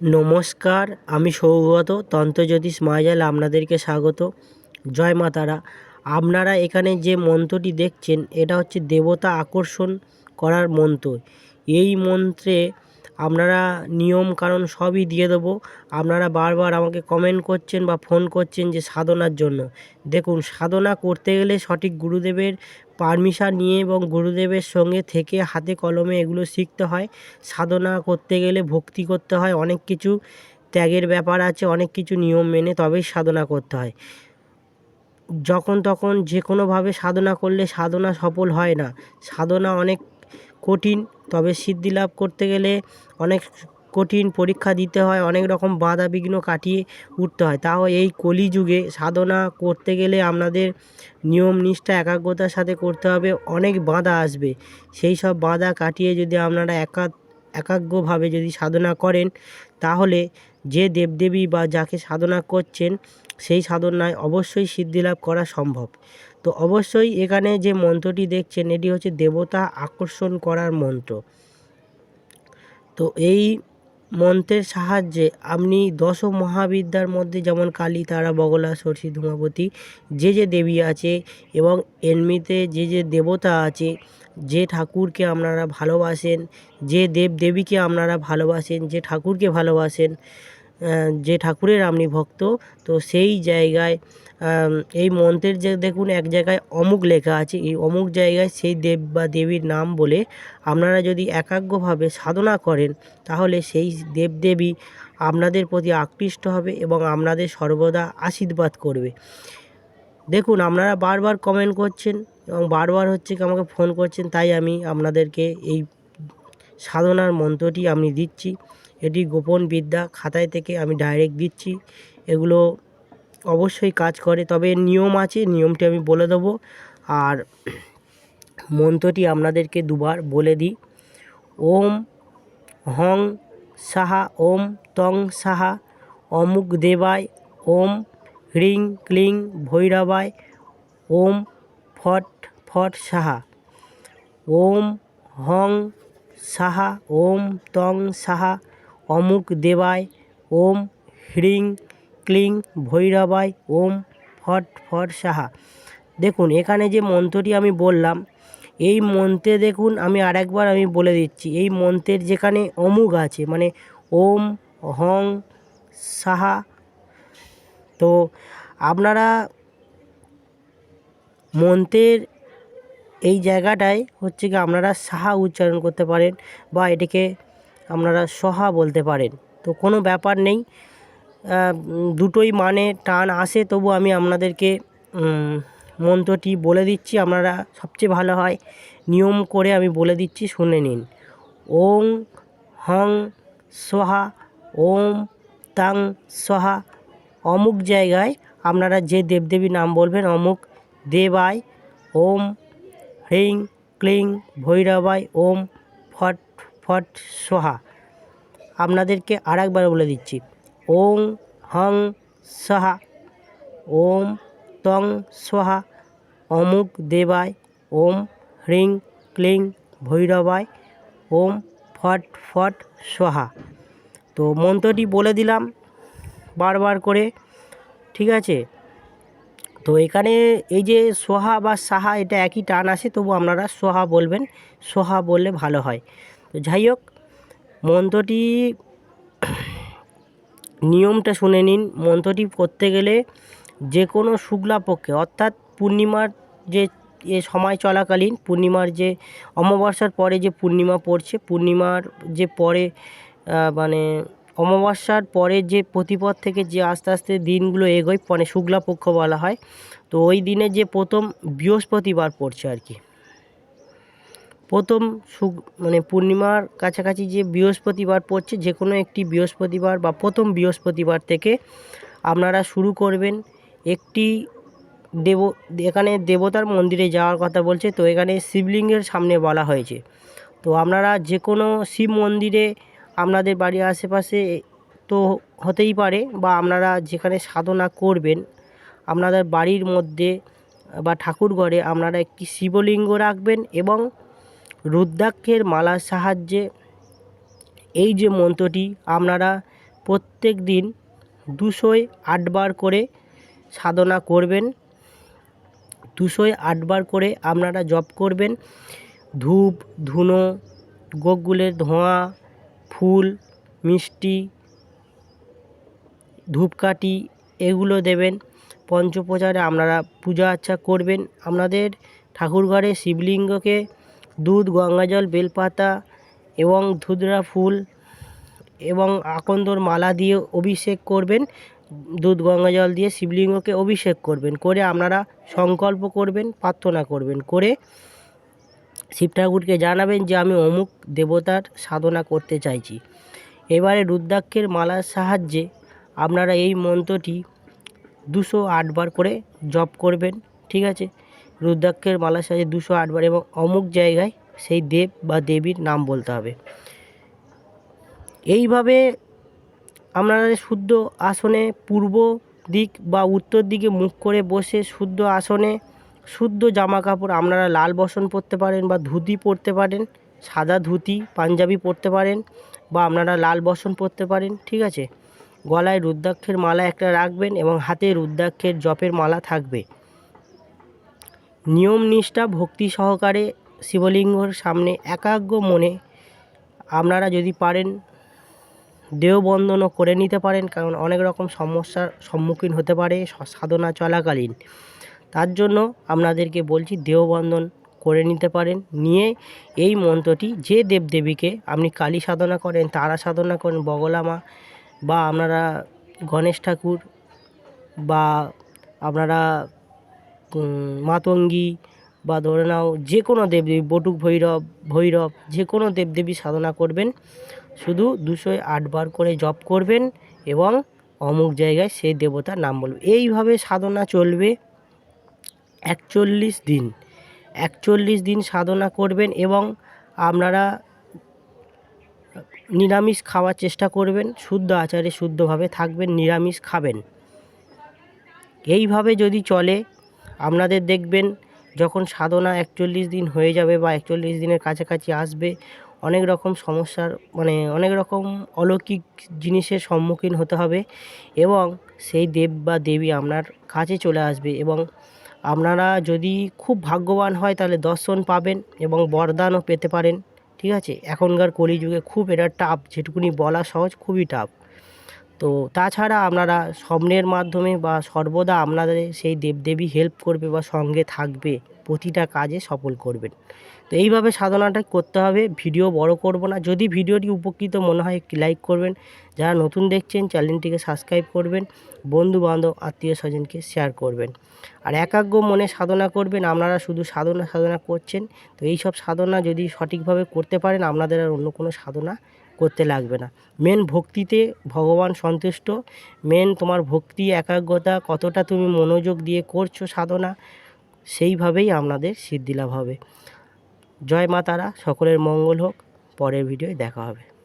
নমস্কার, আমি সৌগত, তন্ত্রজ্যোতিষ মায়াজাল আপনাদেরকে স্বাগত। জয় মা তারা। আপনারা এখানে যে মন্ত্রটি দেখছেন, এটা হচ্ছে দেবতা আকর্ষণ করার মন্ত্র। এই মন্ত্রে আপনারা নিয়ম কারণ সবই দিয়ে দেবো। আপনারা বারবার আমাকে কমেন্ট করছেন বা ফোন করছেন যে সাধনার জন্য। দেখুন, সাধনা করতে গেলে সঠিক গুরুদেবের পারমিশন নিয়ে এবং গুরুদেবের সঙ্গে থেকে হাতে কলমে এগুলো শিখতে হয়। সাধনা করতে গেলে ভক্তি করতে হয়, অনেক কিছু ত্যাগের ব্যাপার আছে, অনেক কিছু নিয়ম মেনে তবেই সাধনা করতে হয়। যখন তখন যে কোনোভাবে সাধনা করলে সাধনা সফল হয় না। সাধনা অনেক কঠিন, তবে সিদ্ধি লাভ করতে গেলে অনেক কঠিন পরীক্ষা দিতে হয়, অনেক রকম বাধা বিঘ্ন কাটিয়ে উঠতে হয়। তাও এই কলিযুগে সাধনা করতে গেলে আপনাদের নিয়ম নিষ্ঠা, একাগ্রতার সাথে করতে হবে, অনেক বাধা আসবে। সেই সব বাধা কাটিয়ে যদি আপনারা একা, একাগ্রভাবে যদি সাধনা করেন, তাহলে যে দেবদেবী বা যাকে সাধনা করছেন, সেই সাধনায় অবশ্যই সিদ্ধি লাভ করা সম্ভব। তো অবশ্যই এখানে যে মন্ত্রটি দেখছেন, এটি হচ্ছে দেবতা আকর্ষণ করার মন্ত্র। তো এই মন্ত্রের সাহায্যে আপনি দশ মহাবিদ্যার মধ্যে যেমন কালী, তারা, বগলা সরস্বতী ধূমাবতী, যে যে দেবী আছে এবং এমনিতে যে যে দেবতা আছে, যে ঠাকুরকে আপনারা ভালোবাসেন, যে দেব দেবীকে আপনারা ভালোবাসেন, যে ঠাকুরকে ভালোবাসেন যে ঠাকুরের আপনি ভক্ত, তো সেই জায়গায় এই মন্ত্রের যে দেখুন এক জায়গায় অমুক লেখা আছে, এই অমুক জায়গায় সেই দেব বা দেবীর নাম বলে আপনারা যদি একাগ্রভাবে সাধনা করেন, তাহলে সেই দেবদেবী আপনাদের প্রতি আকৃষ্ট হবে এবং আপনাদের সর্বদা আশীর্বাদ করবে। দেখুন, আপনারা বারবার কমেন্ট করছেন এবং বারবার হচ্ছে কি আমাকে ফোন করছেন, তাই আমি আপনাদেরকে এই সাধনার মন্ত্রটি আমি দিচ্ছি। এটি গোপন বিদ্যা, খাতায় থেকে আমি ডাইরেক্ট দিচ্ছি। এগুলো অবশ্যই কাজ করে, তবে নিয়ম আছে, নিয়মটি আমি বলে দেবো। আর মন্ত্রটি আপনাদেরকে দুবার বলে দিই। ওম হং সাহা, ওম তং সাহা, অমুক দেবায়, ওম হ্রিং ক্লিং ভৈরবায়, ওম ফট ফট সাহা। ওম হং সাহা, ওম তং সাহা, অমুক দেবায়, ওম হ্রিং ক্লিং ভৈরবায় ওম, ফট ফট সাহা। দেখুন, এখানে যে মন্ত্রটি আমি বললাম, এই মন্ত্রে দেখুন, আমি আরেকবার আমি বলে দিচ্ছি, এই মন্ত্রের যেখানে অমুক আছে মানে ওম, হং, সাহা। তো আপনারা মন্ত্রের এই জায়গাটায় হচ্ছে কি আপনারা সাহা উচ্চারণ করতে পারেন বা এটিকে আপনারা সহা বলতে পারেন। তো কোনো ব্যাপার নেই দুটোই মানে টান আসে, তবু আমি আপনাদেরকে মন্ত্রটি বলে দিচ্ছি, আপনারা সবচেয়ে ভালো হয় নিয়ম করে আমি বলে দিচ্ছি, শুনে নিন। ওং হং সোহা, ওম তাং সোহা। অমুক জায়গায় আপনারা যে দেবদেবীর নাম বলবেন, অমুক দেবায় ওম হ্রিং ক্লিং ভৈরবায় ওম ফট ফট সোহা। আপনাদেরকে আর বলে দিচ্ছি ওং হং সাহা। ওম তং সোহা অমুক দেবায় ওম হ্রিং ক্লিং ভৈরবায় ওম ফট ফট সোহা তো মন্ত্রটি বলে দিলাম বারবার করে, ঠিক আছে? তো এখানে এই যে সোহা বা সাহা, এটা একই টান আসে তবু আপনারা সোহা বলবেন। সোহা বললে ভালো হয়। তো যাই হোক, মন্ত্রটি নিয়মটা শুনে নিন। মন্ত্রটি করতে গেলে যে কোনো শুক্লা পক্ষে, অর্থাৎ পূর্ণিমার যে এ সময় চলাকালীন, পূর্ণিমার যে অমাবস্যার পরে যে পূর্ণিমা পড়ছে, পূর্ণিমার যে পরে মানে অমাবস্যার পরে যে প্রতিপদ থেকে যে আস্তে আস্তে দিনগুলো এগোয় মানে শুক্লাপক্ষ বলা হয়, তো ওই দিনে যে প্রথম বৃহস্পতিবার পড়ছে আর কি। প্রথম সুখ মানে পূর্ণিমার কাছাকাছি যে বৃহস্পতিবার পড়ছে, যে কোনো একটি বৃহস্পতিবার বা প্রথম বৃহস্পতিবার থেকে আপনারা শুরু করবেন। একটি দেব, এখানে দেবতার মন্দিরে যাওয়ার কথা বলছে, তো এখানে শিবলিঙ্গের সামনে বলা হয়েছে। তো আপনারা যে কোনো শিব মন্দিরে আপনাদের বাড়ির আশেপাশে তো হতেই পারে বা আপনারা যেখানে সাধনা করবেন, আপনাদের বাড়ির মধ্যে বা ঠাকুরঘরে আপনারা একটি শিবলিঙ্গ রাখবেন এবং রুদ্রাক্ষের মালার সাহায্যে। এই যে মন্ত্রটি আপনারা প্রত্যেক দিন দুশোয় আটবার করে সাধনা করবেন, দুশোয় আটবার করে আপনারা জপ করবেন। ধূপ, ধুনো গোগুলের ধোঁয়া, ফুল, মিষ্টি, ধূপকাঠি, এগুলো দেবেন। পঞ্চপ্রচারে আপনারা পূজা আর্চা করবেন। আপনাদের ঠাকুরঘরে শিবলিঙ্গকে দুধ গঙ্গাজল বেলপাতা এবং ধুতরা ফুল এবং আকন্দর মালা দিয়ে অভিষেক করবেন। দুধ, গঙ্গা জল দিয়ে শিবলিঙ্গকে অভিষেক করবেন। করে আপনারা সংকল্প করবেন, প্রার্থনা করবেন। করে শিব ঠাকুরকে জানাবেন যে, আমি অমুক দেবতার সাধনা করতে চাইছি। এবারে রুদ্রাক্ষের মালার সাহায্যে আপনারা এই মন্ত্রটি দুশো আটবার করে জপ করবেন, ঠিক আছে? রুদ্রাক্ষের মালার সাহায্যে দুশো আটবার এবং অমুক জায়গায় সেই দেব বা দেবীর নাম বলতে হবে। এইভাবে আপনারা শুদ্ধ আসনে পূর্ব দিক বা উত্তর দিকে মুখ করে বসে শুদ্ধ আসনে শুদ্ধ জামা কাপড় আপনারা লাল বসন পরতে পারেন বা ধুতি পরতে পারেন, সাদা ধুতি, পাঞ্জাবি পরতে পারেন বা আপনারা লাল বসন পরতে পারেন, ঠিক আছে? গলায় রুদ্রাক্ষের মালা একটা রাখবেন এবং হাতে রুদ্রাক্ষের জপের মালা থাকবে। নিয়ম নিষ্ঠা ভক্তি সহকারে শিবলিঙ্গর সামনে একাগ্র মনে আপনারা যদি পারেন, দেহবন্ধনও করে নিতে পারেন, কারণ অনেক রকম সমস্যার সম্মুখীন হতে পারে সাধনা চলাকালীন। তার জন্য আপনাদেরকে বলছি, দেহবন্ধন করে নিতে পারেন, নিয়ে এই মন্ত্রটি যে দেবদেবীকে আপনি কালী সাধনা করেন, তারা সাধনা করেন বগলা মা বা আপনারা গণেশ ঠাকুর বা আপনারা মাতঙ্গী বা ধরে নাও যে কোনো দেবদেবী, বটুক, ভৈরব ভৈরব, যে কোনো দেবদেবী সাধনা করবেন। শুধু দুশো আটবার করে জপ করবেন এবং অমুক জায়গায় সেই দেবতার নাম বলবে এইভাবে সাধনা চলবে একচল্লিশ দিন। একচল্লিশ দিন সাধনা করবেন এবং আপনারা নিরামিষ খাওয়ার চেষ্টা করবেন, শুদ্ধ আচারে শুদ্ধভাবে থাকবেন, নিরামিষ খাবেন। এইভাবে যদি চলে আপনাদের দেখবেন যখন সাধনা একচল্লিশ দিন হয়ে যাবে বা একচল্লিশ দিনের কাছাকাছি আসবে, অনেক রকম সমস্যার মানে অনেক রকম অলৌকিক জিনিসের সম্মুখীন হতে হবে এবং সেই দেব বা দেবী আপনার কাছে চলে আসবে এবং আপনারা যদি খুব ভাগ্যবান হয় তাহলে দর্শন পাবেন এবং বরদানও পেতে পারেন, ঠিক আছে? এখনকার কলিযুগে খুব এটা টাফ যেটুকুনি বলা সহজ খুবই টাফ তো তাছাড়া আপনারা স্বপ্নের মাধ্যমে বা সর্বদা আপনাদের সেই দেবদেবী হেল্প করবে বা সঙ্গে থাকবে, প্রতিটা কাজে সফল করবেন। তো এইভাবে সাধনাটা করতে হবে ভিডিও বড় করব না। যদি ভিডিওটি উপকৃত মনে হয়, একটি লাইক করবেন। যারা নতুন দেখছেন চ্যানেলটিকে সাবস্ক্রাইব করবেন। বন্ধু বান্ধব আত্মীয় স্বজনকে শেয়ার করবেন। আর একাগ্র মনে সাধনা করবেন, আপনারা শুধু সাধনা সাধনা করছেন। তো এই সব সাধনা যদি সঠিকভাবে করতে পারেন, আপনাদের আর অন্য কোনো সাধনা করতে লাগবে না। মেন ভক্তিতে ভগবান সন্তুষ্ট। মেন তোমার ভক্তি, একাগ্রতা, কতটা তুমি মনোযোগ দিয়ে করছ সাধনা, সেইভাবেই আপনাদের সিদ্ধিলাভ হবে। জয় মা তারা, সকলের মঙ্গল হোক। পরের ভিডিওয় দেখা হবে।